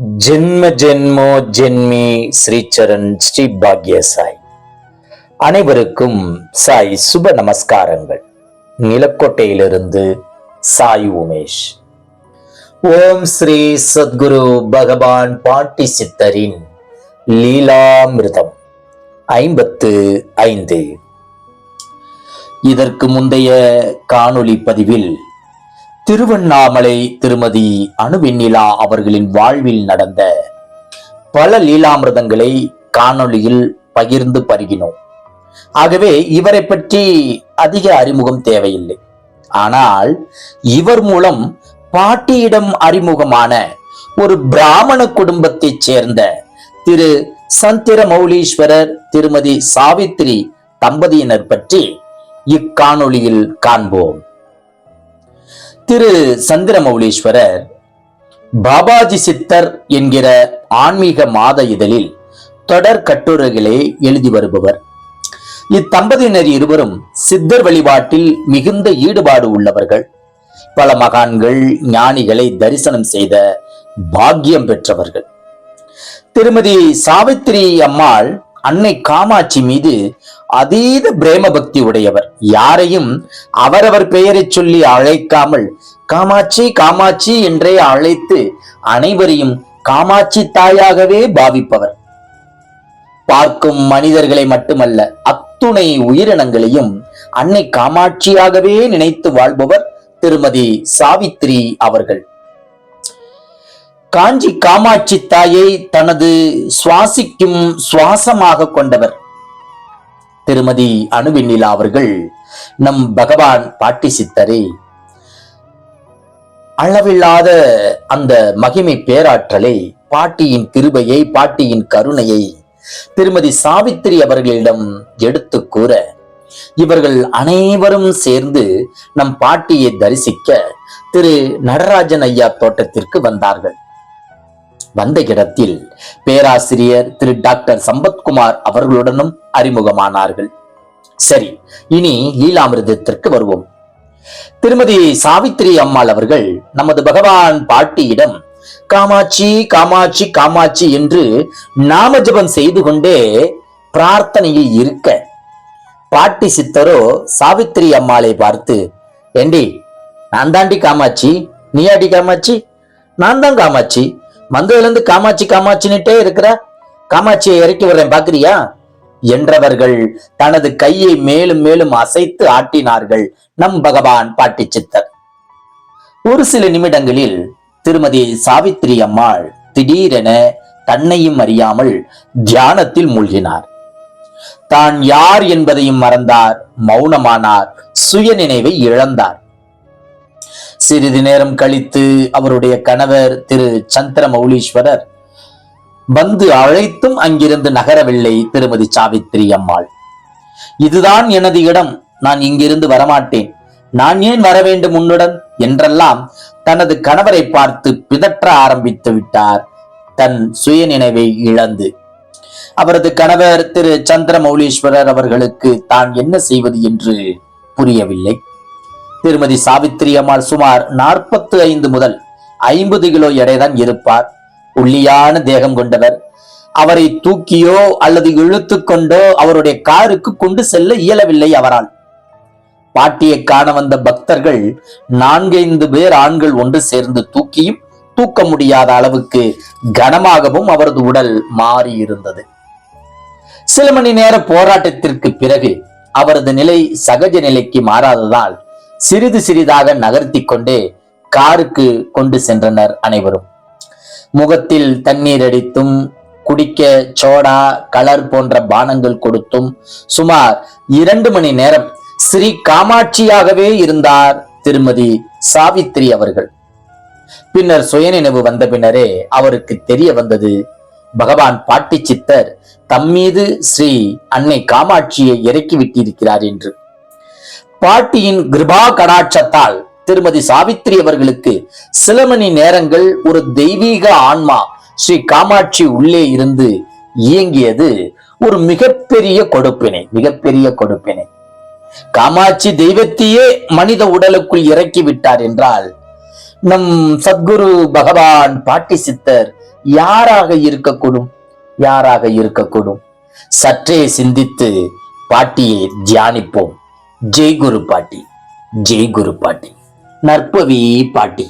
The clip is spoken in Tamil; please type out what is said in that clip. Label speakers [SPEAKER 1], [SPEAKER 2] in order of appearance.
[SPEAKER 1] ஜென்ம ஜென்மோ ஜென்மி ஸ்ரீச்சரண் ஸ்ரீ பாக்ய சாய் அனைவருக்கும் சாய் சுப நமஸ்காரங்கள். நிலக்கோட்டையிலிருந்து சாய் உமேஷ். ஓம் ஸ்ரீ சத்குரு பகவான் பாட்டி சித்தரின் லீலாமிருதம் ஐம்பத்து ஐந்து. இதற்கு முந்தைய காணொளி பதிவில் திருவண்ணாமலை திருமதி அணுவெண்ணிலா அவர்களின் வாழ்வில் நடந்த பல லீலாமிரதங்களை காணொளியில் பகிர்ந்து பருகினோம். ஆகவே இவரை பற்றி அதிக அறிமுகம் தேவையில்லை. ஆனால் இவர் மூலம் பாட்டியிடம் அறிமுகமான ஒரு பிராமண குடும்பத்தைச் சேர்ந்த திரு சந்திர மௌலீஸ்வரர் திருமதி சாவித்ரி தம்பதியினர் பற்றி இக்காணொளியில் காண்போம். திரு சந்திரமௌலீஸ்வரர் பாபாஜி சித்தர் என்கிற ஆன்மீக மாத இதழில் தொடர் கட்டுரைகளை எழுதி வருபவர். இத்தம்பதியினர் இருவரும் சித்தர் வழிபாட்டில் மிகுந்த ஈடுபாடு உள்ளவர்கள். பல மகான்கள் ஞானிகளை தரிசனம் செய்த பாக்கியம் பெற்றவர்கள். திருமதி சாவித்திரி அம்மாள் அன்னை காமாட்சி மீது அதீத பிரேம பக்தி உடையவர். யாரையும் அவரவர் பெயரைச் சொல்லி அழைக்காமல் காமாட்சி காமாட்சி என்றே அழைத்து அனைவரையும் காமாட்சி தாயாகவே பாவிப்பவர். பார்க்கும் மனிதர்களை மட்டுமல்ல அத்துணை உயிரினங்களையும் அன்னை காமாட்சியாகவே நினைத்து வாழ்பவர் திருமதி சாவித்ரி அவர்கள். காஞ்சி காமாட்சி தாயை தனது சுவாசிக்கும் சுவாசமாக கொண்டவர். திருமதி அணுவினிலா அவர்கள் நம் பகவான் பாட்டி சித்தரே அளவில்லாத அந்த மகிமை பேராற்றலை பாட்டியின் கிருபையை பாட்டியின் கருணையை திருமதி சாவித்திரி அவர்களிடம் எடுத்து கூற இவர்கள் அனைவரும் சேர்ந்து நம் பாட்டியை தரிசிக்க திரு நடராஜன் ஐயா தோட்டத்திற்கு வந்தார்கள். வந்த இடத்தில் பேராசிரியர் திரு டாக்டர் சம்பத்குமார் அவர்களுடனும் அறிமுகமானார்கள். சரி இனி லீலாமிர்தத்திற்கு வருவோம். திருமதி சாவித்திரி அம்மாள் அவர்கள் நமது பகவான் பாட்டியிடம் காமாட்சி காமாட்சி காமாட்சி என்று நாம ஜபம் செய்து கொண்டே பிரார்த்தனையில் இருக்க பாட்டி சித்தரோ சாவித்திரி அம்மாளை பார்த்து ஏண்டி நான் தாண்டி காமாட்சி நீயாடி காமாட்சி? நான் தான் காமாட்சி. வந்ததுல இருந்து காமாட்சி காமாட்சின்னுட்டே இருக்கிற காமாட்சியை இறக்கி வர்றேன் பாக்குறியா? என்றவர்கள் தனது கையை மேலும் மேலும் அசைத்து ஆட்டினார்கள். நம் பகவான் பாட்டி சித்தர். ஒரு சில நிமிடங்களில் திருமதி சாவித்திரி அம்மாள் திடீரென தன்னையும் அறியாமல் தியானத்தில் மூழ்கினார். தான் யார் என்பதையும் மறந்தார் மௌனமானார் சுயநினைவை இழந்தார். சிறிது நேரம் கழித்து அவருடைய கணவர் திரு சந்திர மௌலீஸ்வரர் வந்து அழைத்தும் அங்கிருந்து நகரவில்லை திருமதி சாவித்திரி அம்மாள். இதுதான் எனது இடம். நான் இங்கிருந்து வரமாட்டேன். நான் ஏன் வர வேண்டும் உன்னுடன்? என்றெல்லாம் தனது கணவரை பார்த்து பிதற்ற ஆரம்பித்து விட்டார். தன் சுயநினைவை இழந்து. அவரது கணவர் திரு சந்திர மௌலீஸ்வரர் அவர்களுக்கு தான் என்ன செய்வது என்று புரியவில்லை. திருமதி சாவித்திரி அம்மாள் சுமார் நாற்பத்து ஐந்து முதல் ஐம்பது கிலோ எடைதான் இருப்பார். உள்ளியான தேகம் கொண்டவர். அவரை தூக்கியோ அல்லது இழுத்து கொண்டோ அவருடைய காருக்கு கொண்டு செல்ல இயலவில்லை அவரால். பாட்டியை காண வந்த பக்தர்கள் நான்கைந்து பேர் ஆண்கள் ஒன்று சேர்ந்து தூக்கியும் தூக்க முடியாத அளவுக்கு கனமாகவும் அவரது உடல் மாறி இருந்தது சில மணி நேர போராட்டத்திற்கு பிறகு அவரது நிலை சகஜ நிலைக்கு மாறாததால் சிறிது சிறிதாக நகர்த்தி கொண்டே காருக்கு கொண்டு சென்றனர் அனைவரும். முகத்தில் தண்ணீர் அடித்தும் குடிக்க சோடா கலர் போன்ற பானங்கள் கொடுத்தும் சுமார் இரண்டு மணி நேரம் ஸ்ரீ காமாட்சியாகவே இருந்தார் திருமதி சாவித்ரி அவர்கள். பின்னர் சுயநினைவு வந்த பின்னரே அவருக்கு தெரிய வந்தது பகவான் பாட்டி சித்தர் தம்மீது ஸ்ரீ அன்னை காமாட்சியை இறக்கி விட்டிருக்கிறார் என்று. பாட்டியின் கிருபா கடாட்சத்தால் திருமதி சாவித்ரி அவர்களுக்கு சில மணி நேரங்கள் ஒரு தெய்வீக ஆன்மா ஸ்ரீ காமாட்சி உள்ளே இருந்து இயங்கியது ஒரு மிகப்பெரிய கொடுப்பினை மிகப்பெரிய கொடுப்பினை. காமாட்சி தெய்வத்தையே மனித உடலுக்குள் இறக்கி விட்டார் என்றால் நம் சத்குரு பகவான் பாட்டி சித்தர் யாராக இருக்கக்கூடும்? யாராக இருக்கக்கூடும்? சற்றே சிந்தித்து பாட்டியை தியானிப்போம். ஜெய் குரு பாட்டி ஜெய் குரு பாட்டி. நற்பவி பாட்டி.